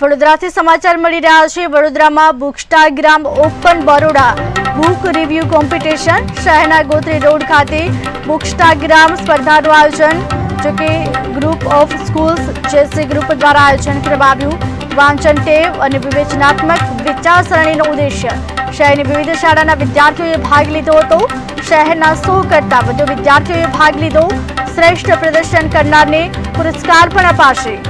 વડોદરાથી સમાચાર મળી રહ્યા છે. વડોદરામાં bookstagram open Baroda book review competition શહેરના ગોત્રી રોડ ખાતે બુકસ્ટાગ્રામ સ્પર્ધાનું આયોજન, જો કે group of schools JC group દ્વારા આયોજન કરવામાં વાંચન ટેવ અને વિવેચનાત્મક વિચારસરણીનો ઉદ્દેશ્ય. શહેરની વિવિધ શાળાના વિદ્યાર્થીઓએ ભાગ લીધો હતો. શહેરના સો કરતાં વધુ વિદ્યાર્થીઓએ ભાગ લીધો. શ્રેષ્ઠ પ્રદર્શન કરનારને પુરસ્કાર પણ અપાશે.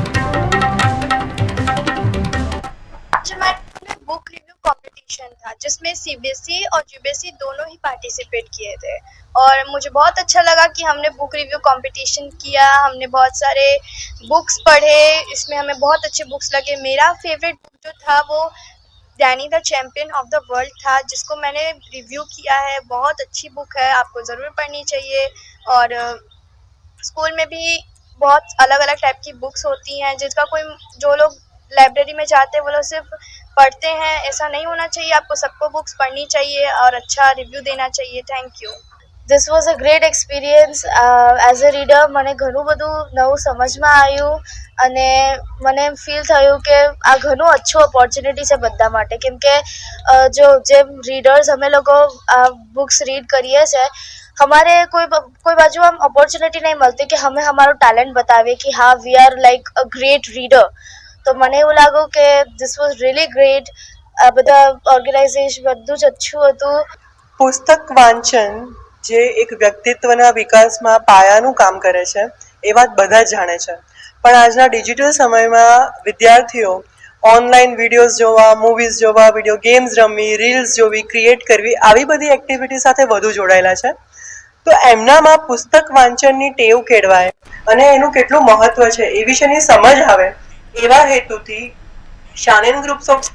जिसमें सीबीएसई E और यूबीएसई दोनों ही पार्टिसिपेट किए थे। और मुझे बहुत अच्छा लगा कि हमने बुक रिव्यू कंपटीशन किया, हमने बहुत सारे बुक्स पढ़े, इसमें हमें बहुत अच्छे बुक्स लगे। मेरा फेवरेट बुक जो था वो Danny the champion of the world था, जिसको मैंने रिव्यू किया है। बहुत अच्छी बुक है, आपको ज़रूर पढ़नी चाहिए। और स्कूल में भी बहुत अलग अलग टाइप की बुक्स होती हैं जिसका कोई, जो लोग लाइब्रेरी में जाते हैं, वो लोग सिर्फ़ पढ़ते हैं ऐसा नहीं होना चाहिए आपको सबको बुक्स पढ़नी चाहिए और अच्छा रिव्यू देना चाहिए thank you this was a great experience as a reader મને ઘણું બધું નવું સમજમાં આવ્યું અને મને એમ ફીલ થયું કે આ ઘણું અચ્છું ઓપોર્ચ્યુનિટી છે બધા માટે કેમ કે અ, જો જેમ રીડર્સ અમે લોકો આ બુક્સ રીડ કરીએ છીએ हमारे कोई कोई बाजू हम अपॉर्चुनिटी नहीं मिलती कि हमें हमारा टैलेंट बतावे कि हाँ we are like a great reader તો મને એવું લાગ્યું કે ધીસ વોઝ રિયલી ગ્રેટ આ બધા ઓર્ગેનાઇઝેશન બધું જ અચ્છું હતું. પુસ્તક વાંચન જે એક વ્યક્તિત્વના વિકાસમાં પાયાનું કામ કરે છે, એ વાત બધા જ જાણે છે. પણ આજના ડિજિટલ સમયમાં વિદ્યાર્થીઓ ઓનલાઈન વિડીયોઝ જોવા મૂવીઝ જોવા વીડિયો ગેમ્સ રમવી રીલ્સ જોવી ક્રિએટ કરવી, આવી બધી એક્ટિવિટી સાથે વધુ જોડાયેલા છે. તો એમનામાં પુસ્તક વાંચનની ટેવ કેળવાય અને એનું કેટલું મહત્વ છે એ વિશેની સમજ આવે. એવા હેતુથી શાનેન ગ્રુપ્સ ઓફ